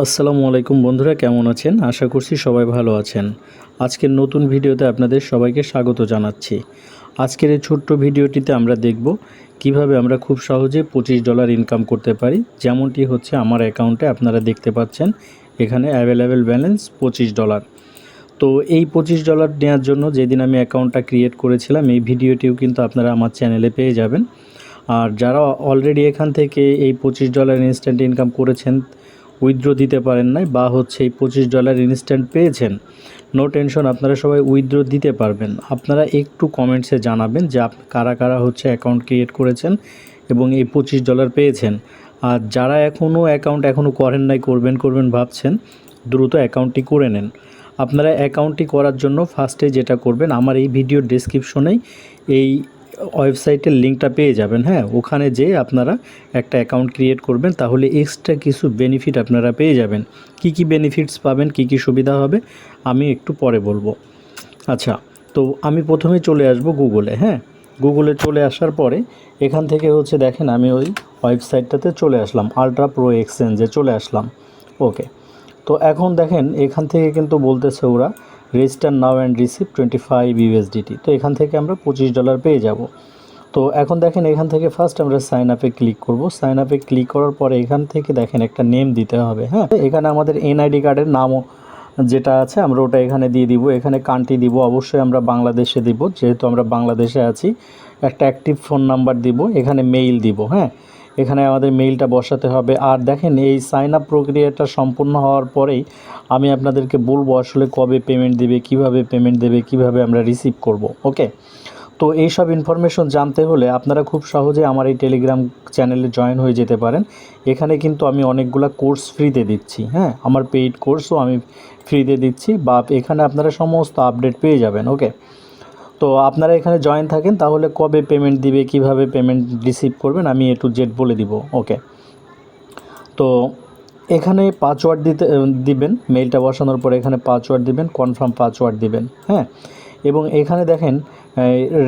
আসসালামু আলাইকুম বন্ধুরা, কেমন আছেন? আশা করছি সবাই ভালো আছেন। আজকের নতুন ভিডিওতে আপনাদের সবাইকে স্বাগত জানাচ্ছি। আজকের এই ছোট্ট ভিডিওটিতে আমরা দেখব কীভাবে আমরা খুব সহজে পঁচিশ ডলার ইনকাম করতে পারি। যেমনটি হচ্ছে আমার অ্যাকাউন্টে আপনারা দেখতে পাচ্ছেন, এখানে অ্যাভেলেবেল ব্যালেন্স পঁচিশ ডলার। তো এই পঁচিশ ডলার নেওয়ার জন্য যেদিন আমি অ্যাকাউন্টটা ক্রিয়েট করেছিলাম, এই ভিডিওটিও কিন্তু আপনারা আমার চ্যানেলে পেয়ে যাবেন। আর যারা অলরেডি এখান থেকে এই পঁচিশ ডলার ইনস্ট্যান্ট ইনকাম করেছেন উইথড্র দিতে পারেন নাই বা হচ্ছে এই পঁচিশ ডলার ইনস্ট্যান্ট পেয়েছেন। নো টেনশন আপনারা সবাই উইথড্র দিতে পারবেন। আপনারা একটু কমেন্টসে জানাবেন যে কারা কারা হচ্ছে অ্যাকাউন্ট ক্রিয়েট করেছেন এবং এই পঁচিশ ডলার পেয়েছেন। আর যারা এখনও অ্যাকাউন্ট এখনও করেন নাই, করবেন করবেন ভাবছেন, দ্রুত অ্যাকাউন্টটি করে নেন। আপনারা অ্যাকাউন্টটি করার জন্য ফার্স্টে যেটা করবেন, আমার এই ভিডিওর ডেসক্রিপশনেই এই ওয়েবসাইটের লিঙ্কটা পেয়ে যাবেন হ্যাঁ? ওখানে যেয়ে আপনারা একটা অ্যাকাউন্ট ক্রিয়েট করবেন, তাহলে এক্সট্রা কিছু বেনিফিট আপনারা পেয়ে যাবেন। কি কি বেনিফিটস পাবেন, কি কি সুবিধা হবে, আমি একটু পরে বলব। আচ্ছা তো আমি প্রথমে চলে আসব গুগলে হ্যাঁ? গুগলে চলে আসার পরে এখান থেকে হচ্ছে দেখেন আমি ওই ওয়েবসাইটটাতে চলে আসলাম, আলট্রা প্রো এক্সচেঞ্জে চলে আসলাম। ওকে, তো এখন দেখেন এখান থেকে কিন্তু বলতেছে ওরা register now and receive twenty five USDT তো এখান থেকে আমরা পঁচিশ ডলার পেয়ে যাব। তো এখন দেখেন এখান থেকে ফার্স্ট আমরা সাইন আপে ক্লিক করব। সাইন আপে ক্লিক করার পরে এখান থেকে দেখেন একটা নেম দিতে হবে হ্যাঁ? এখানে আমাদের এনআইডি কার্ডের নামও যেটা আছে, আমরা ওটা এখানে দিয়ে দিব। এখানে কান্ট্রি দিব, অবশ্যই আমরা বাংলাদেশে দিব। যেহেতু আমরা বাংলাদেশে আছি, একটা অ্যাক্টিভ ফোন নাম্বার দিব, এখানে মেইল দিব হ্যাঁ? এখানে আমাদের মেইলটা বসাতে হবে। আর দেখেন, এই সাইন আপ প্রক্রিয়াটা সম্পূর্ণ হওয়ার পরেই আমি আপনাদেরকে বলব আসলে কবে পেমেন্ট দেবে, কীভাবে পেমেন্ট দেবে, কীভাবে আমরা রিসিভ করব ওকে তো এই সব ইনফরমেশন জানতে হলে আপনারা খুব সহজে আমার এই টেলিগ্রাম চ্যানেলে জয়েন হয়ে যেতে পারেন। এখানে কিন্তু আমি অনেকগুলো কোর্স ফ্রিতে দিচ্ছি হ্যাঁ? আমার পেইড কোর্সও আমি ফ্রিতে দিচ্ছি, বা এখানে আপনারা সমস্ত আপডেট পেয়ে যাবেন ওকে তো আপনারা এখানে জয়েন থাকেন, তাহলে কবে পেমেন্ট দিবে, কীভাবে পেমেন্ট রিসিভ করবেন, আমি এ টু জেড বলে দিব ওকে তো এখানে পাসওয়ার্ড দিতে দিবেন মেইলটা বসানোর পরে এখানে পাসওয়ার্ড দিবেন কনফার্ম পাসওয়ার্ড দিবেন হ্যাঁ? এবং এখানে দেখেন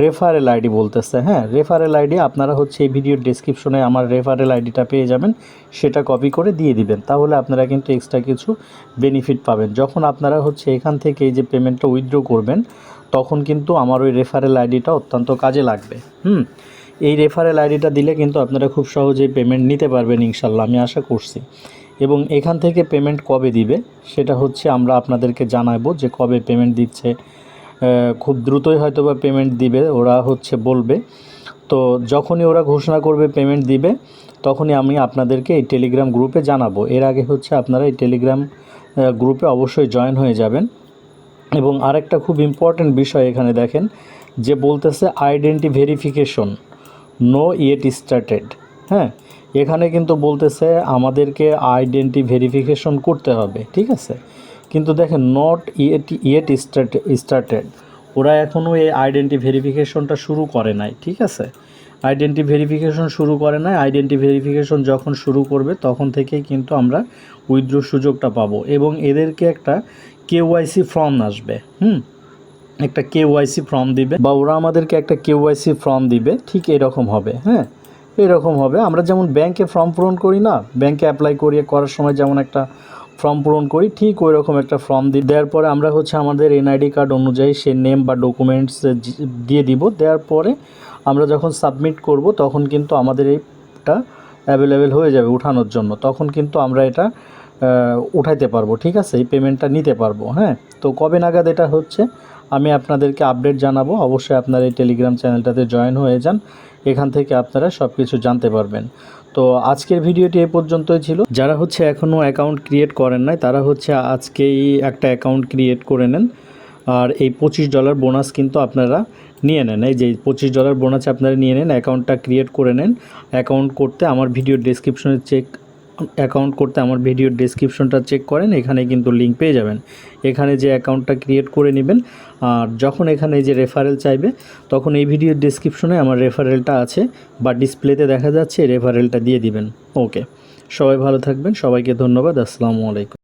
রেফারেল আইডি বলতেছে হ্যাঁ? রেফারেল আইডি আপনারা হচ্ছে এই ভিডিওর ডিসক্রিপশনে আমার রেফারেল আইডিটা পেয়ে যাবেন, সেটা কপি করে দিয়ে দিবেন, তাহলে আপনারা কিন্তু এক্সট্রা কিছু বেনিফিট পাবেন। যখন আপনারা হচ্ছে এখান থেকে এই যে পেমেন্টটা উইথড্র করবেন তখন কিন্তু আমার ওই রেফারেল আইডিটা অত্যন্ত কাজে লাগবে। হুম? এই রেফারেল আইডিটা দিলে কিন্তু আপনারা খুব সহজেই পেমেন্ট নিতে পারবেন ইনশাল্লাহ, আমি আশা করছি। এবং এখান থেকে পেমেন্ট কবে দিবে, সেটা হচ্ছে আমরা আপনাদেরকে জানাব যে কবে পেমেন্ট দিচ্ছে। খুব দ্রুতই হয়তো বা পেমেন্ট দিবে, ওরা হচ্ছে বলবে। তো যখনই ওরা ঘোষণা করবে পেমেন্ট দিবে, তখনই আমি আপনাদেরকে এই টেলিগ্রাম গ্রুপে জানাব। এর আগে হচ্ছে আপনারা এই টেলিগ্রাম গ্রুপে অবশ্যই জয়েন হয়ে যাবেন। এবং আরেকটা খুব ইম্পর্ট্যান্ট বিষয় এখানে দেখেন, যে বলতেছে identity verification no yet started হ্যাঁ? এখানে কিন্তু বলতেছে আমাদেরকে আইডেন্টি ভেরিফিকেশন করতে হবে, ঠিক আছে? কিন্তু দেখেন not yet yet start started ওরা এখনও এই আইডেন্টি ভেরিফিকেশনটা শুরু করে নাই, ঠিক আছে? আইডেন্টি ভেরিফিকেশন শুরু করে নাই আইডেন্টি ভেরিফিকেশন যখন শুরু করবে, তখন থেকেই কিন্তু আমরা উইথড্র সুযোগটা পাবো। এবং এদেরকে একটা কেওয়াইসি ফর্ম আসবে, হুম? একটা কেওয়াইসি ফর্ম দিবে, বা ওরা আমাদেরকে একটা কেওয়াইসি ফর্ম দিবে, ঠিক এরকম হবে হ্যাঁ? এরকম হবে। আমরা যেমন ব্যাংকে ফর্ম পূরণ করি না ব্যাংকে অ্যাপ্লাই করিয়ে করার সময় যেমন একটা ফর্ম পূরণ করি, ঠিক ওই রকম একটা ফর্ম দিই দেওয়ার পরে আমরা হচ্ছে আমাদের এনআইডি কার্ড অনুযায়ী সে নেম বা ডকুমেন্টস দিয়ে দিব। দেওয়ার পরে আমরা যখন সাবমিট করব, তখন কিন্তু আমাদের এইটা অ্যাভেলেবেল হয়ে যাবে উঠানোর জন্য। তখন কিন্তু আমরা এটা উঠাইতে পারব, ঠিক আছে? এই পেমেন্টটা নিতে পারব হ্যাঁ? তো কবে নাগাদ এটা হচ্ছে? আমি আপনাদেরকে আপডেট জানাব। অবশ্যই আপনারা এই টেলিগ্রাম চ্যানেলটাতে জয়েন হয়ে যান। এখান থেকে আপনারা সব কিছু জানতে পারবেন। তো আজকের ভিডিওটি এ পর্যন্তই ছিল। যারা হচ্ছে এখনও অ্যাকাউন্ট ক্রিয়েট করেন নাই, তারা হচ্ছে আজকেই একটা অ্যাকাউন্ট ক্রিয়েট করে নেন। আর এই পঁচিশ ডলার বোনাস কিন্তু আপনারা নিয়ে নেন। এই যে পঁচিশ ডলার বোনাস আপনারা নিয়ে নেন অ্যাকাউন্টটা ক্রিয়েট করে নেন। অ্যাকাউন্ট করতে আমার ভিডিও ডিসক্রিপশনে চেক অ্যাকাউন্ট করতে আমার ভিডিওর ডেসক্রিপশনটা চেক করেন, এখানে কিন্তু লিঙ্ক পেয়ে যাবেন। এখানে যে অ্যাকাউন্টটা ক্রিয়েট করে নেবেন, আর যখন এখানে যে রেফারেল চাইবে, তখন এই ভিডিওর ডেসক্রিপশনে আমার রেফারেলটা আছে, বা ডিসপ্লেতে দেখা যাচ্ছে রেফারেলটা দিয়ে দিবেন। ওকে সবাই ভালো থাকবেন, সবাইকে ধন্যবাদ, আসসালামু আলাইকুম।